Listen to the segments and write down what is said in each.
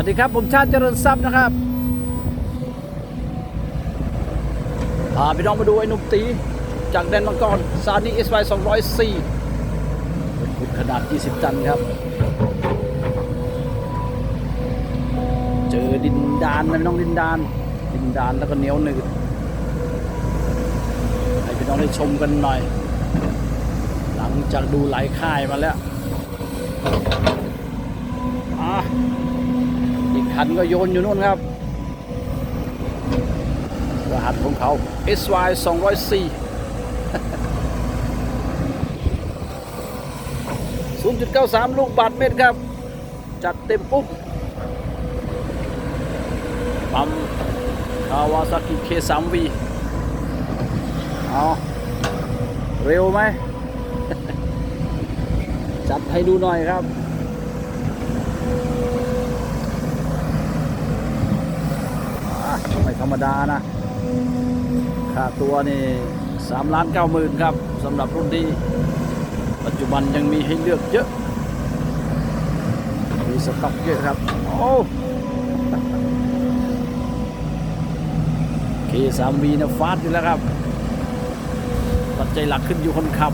วัสดีครับผมชาติเจริญทรัพย์นะครับพาพี่น้องมาดูไอ้หนุ่มตี จากแดนมังกรซานีเอสไว204ขุดขนาด 20 ตันครับ เจอดินดานนะพี่น้องดินดาน ดินดานแล้วก็เหนียวหนืดให้พี่น้องได้ชมกันหน่อย หลังจากดูหลายค่ายมาแล้วอะ หันก็โยนอยู่นู่นครับ รหัสของเขา SY 204 0.93 ลูกบาทเมตรครับ จัดเต็มปุ๊บปั๊มคาวาซากิ K3V เอาเร็วไหม จัดให้ดูหน่อยครับ อะไม่ธ รรมดานะค่าตัวนี่สามล้านเก้าหมื่นครับสำหรับรุ่นนี้ปัจจุบันยังมีให้เลือกเยอะ มีสต็อกเยอะครับ โอ้เคสามวีนะฟาดอยู่แล้วครับ ปัจจัยหลักขึ้นอยู่คนขับ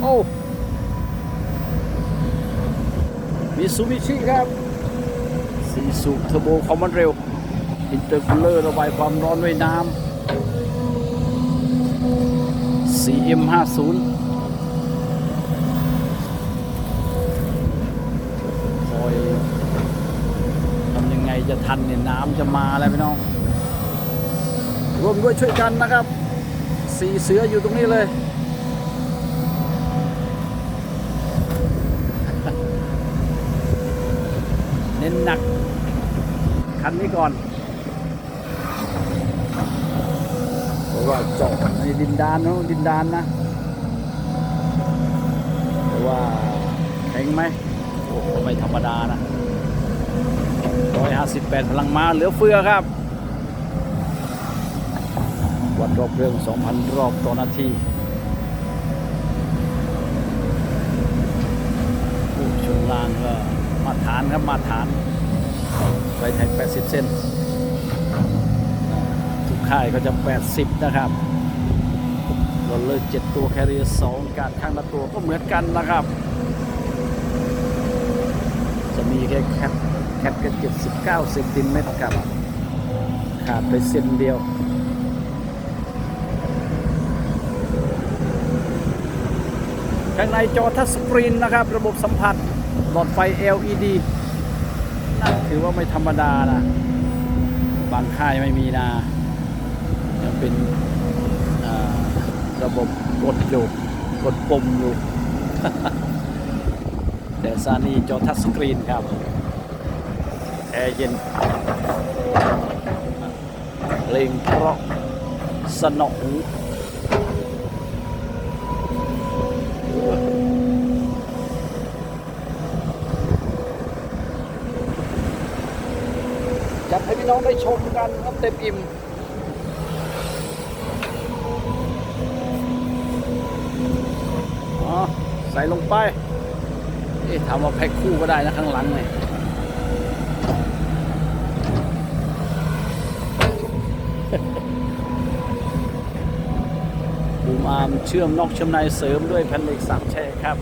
โอ้ มีซูมิชิครับสีสูบเทอร์โบคอมมอนเร็ว อินเตอร์คูลเลอร์ระบายความร้อนด้วยน้ำ CM50 คอยทำยังไงจะทันเนี่ยน้ำจะมาแล้วพี่น้อง ร่วมด้วยช่วยกันนะครับ สีเสืออยู่ตรงนี้เลย เน้นหนัก คันนี้ ก่อนเพราะว่าเจาะในดินดานนะดินดานนะแต่ว่าแข็งไหมโอ้โหไม่ธรรมดานะ158 พลังม้าเหลือเฟือครับ วัดรอบเรื่อง 2,000 รอบต่อนาทีโอ้ช่วงล่างก็มาตรฐานครับมาตรฐาน ไฟแท็ก 80 เส้น ทุกค่ายก็จะ 80 นะครับรถเลย7ตัวแคริเอร์2การข้างละตัวก็เหมือนกันนะครับ จะมีแค่แคปแคปกัน79เซนติเมตรครับ ขาดไปเส้นเดียวข้างในจอทัชสกรีนนะครับ ระบบสัมผัสหลอดไฟ LED ถือว่าไม่ธรรมดานะบางค่ายไม่มีนะยังเป็นระบบกดอยู่กดปุ่มอยู่ แต่ซานี่จอทัชสกรีนครับ แอร์เย็นเพลงเพราะสนอง หูจัดให้พี่น้องได้ชมกันครับเต็มอิ่มอ๋อใส่ลงไป เอ๊ะถามว่าแพ็คคู่ก็ได้นะข้างหลังเนี่ยบูมอาร์มเชื่อมนอกเชื่อมในเสริมด้วยแผ่นเหล็กสามแฉกครับ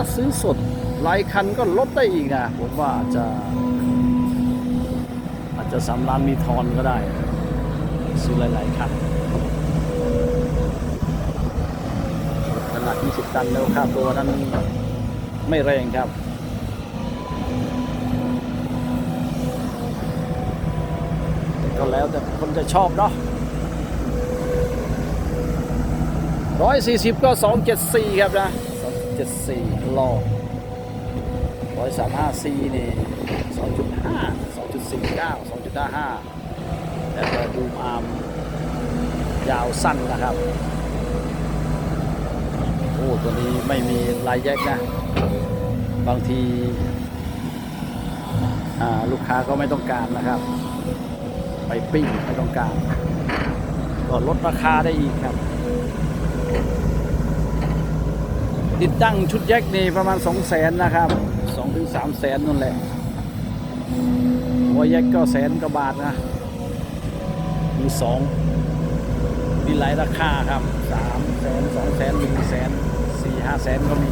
ถ้าซื้อสดหลายคันก็ลดได้อีกนะ ผมว่าอาจจะ อาจจะสามล้านมีทอนก็ได้ ซื้อหลาย ๆ คันขนาด 20 ตันแล้วค่าตัวนั้นไม่แรงครับก็แล้วแต่คนจะชอบเนาะร้อยสี่สิบก็สองเจ็ดสี่ครับนะ สองเจ็ดสี่รอร้อยสามห้าซีนี่สองจุดห้าสองจุดสี่เก้าสองจุดห้าห้าแต่ก็ดูมอาร์มยาวสั้นนะครับ โอ้ ตัวนี้ไม่มีลายแยกนะ บางทีลูกค้าก็ไม่ต้องการนะครับ ไปปิ้งไม่ต้องการก็ลดราคาได้อีกครับ ติดตั้งชุดแยกนี่ประมาณ2 0 0แสนนะครับ2ถึง3แสนนั่นแหละ หัวแยกก็แสนกว่าบาทนะมีสองมีหลายราคาครับ3แสน2แสน1แสน4 5แสนก็มี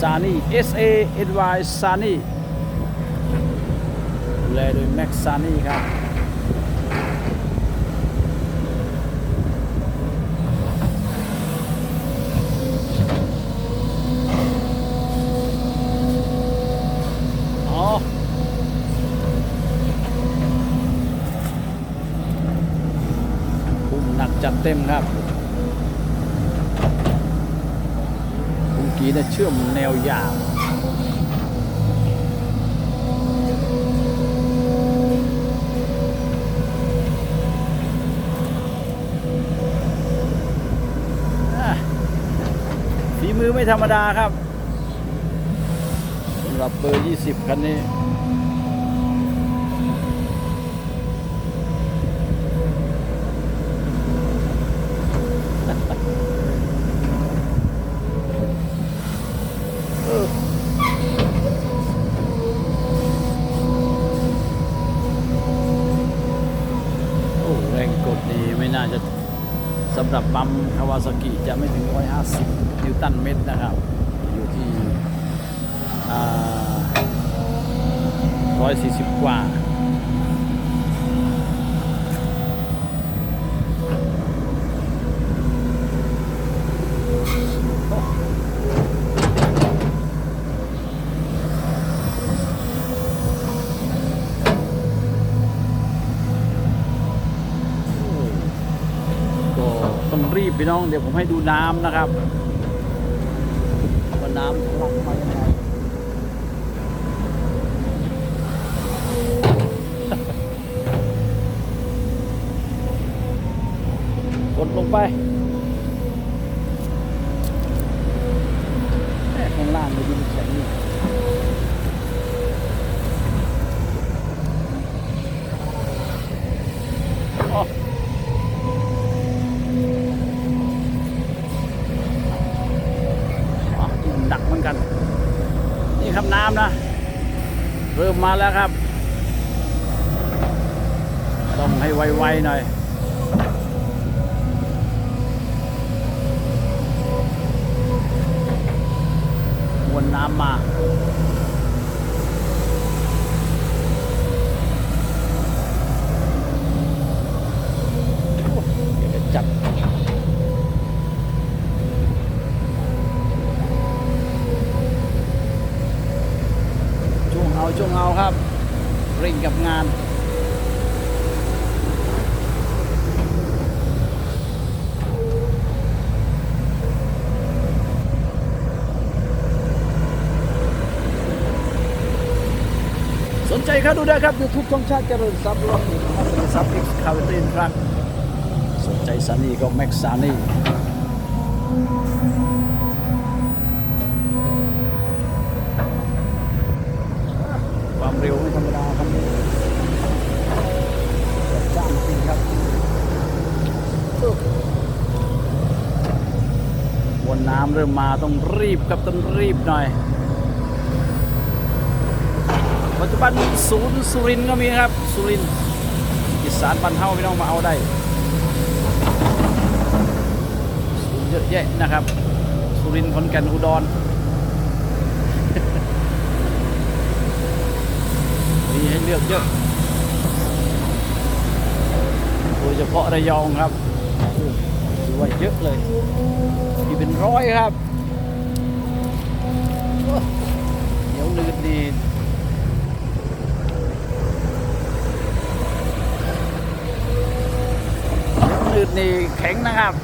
ซานี่ S A N Y ซานี่ดูแลโดยแม็กซานี่ครับ อ๋อ คุ้มหนักจัด เต็มครับเมื่อกี้เนี่ยเชื่อมแนวยาวฝีมือไม่ธรรมดาครับสำหรับเบอร์ 20 คันนี้ ระดับปั๊มคาวาซากิจะไม่ถึง 150 นิวตันเมตรนะครับ อยู่ที่ 140 กว่า ก็ต้องรีบ พี่น้องเดี๋ยวผมให้ดูน้ำนะครับว่าน้ำทะลักมายังไงกดลงไปแม่ข้างล่างเลยดินแข็งอยู่อ๋อ อะหนักเหมือนกัน นี่ครับน้ำนะ เริ่มมาแล้วครับ ต้องให้ไวๆหน่อยมวนน้ำมา โอ้เดี๋ยวจะจับ ช่วงเอาช่วงเอาครับ เร่งกับงานสนใจครับดูได้ครับ YouTube ช่องชาติเจริญทรัพย์รถหนึ่งครับเป็นซับเอ็กซ์คาร์เวตินครับสนใจซานี่ก็แม็กซานี่ความเร็วไม่ธรรมดาครับ ดจ้านจริงครับวนน้ำเริ่มมาต้องรีบครับต้องรีบหน่อย ปัจจุบันศูนย์สุรินก็มีครับ สุรินอีสานบันเทาพี่น้องมาเอาได้ศูนย์เยอะแยะนะครับ สุรินขอนแก่นอุดรมีให้เลือกเยอะ โดยเฉพาะระยองครับโอ้ถือว่าเยอะเลยมีเป็นร้อยครับเหนียวนืดดีนืดนี่แข็งนะครับ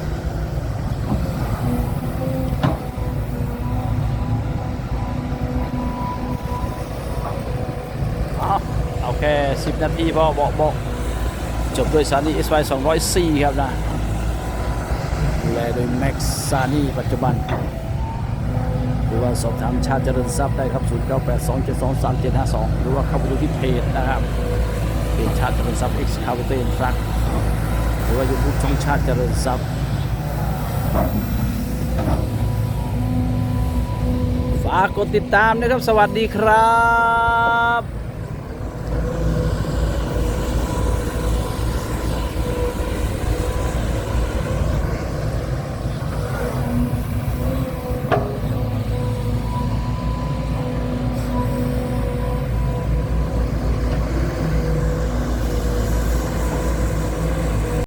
เอเค 10 นาทีพอบอกบอก จบด้วยซานี่ SY 204 ครับนะ ดูแลโดยแม็กซานี่ปัจจุบันรือว่าสอบถามชาติเจริญทรัพย์ได้ครับ 0982723752 หรือว่าเข้าไปดูที่เพจนะครับเพจชาติเจริญทรัพย์ X c a v a t e Truck หรือว่ายูทูบช่องชาติเจริญทรัพย์ฝากกดติดตามนะครับ สวัสดีครับ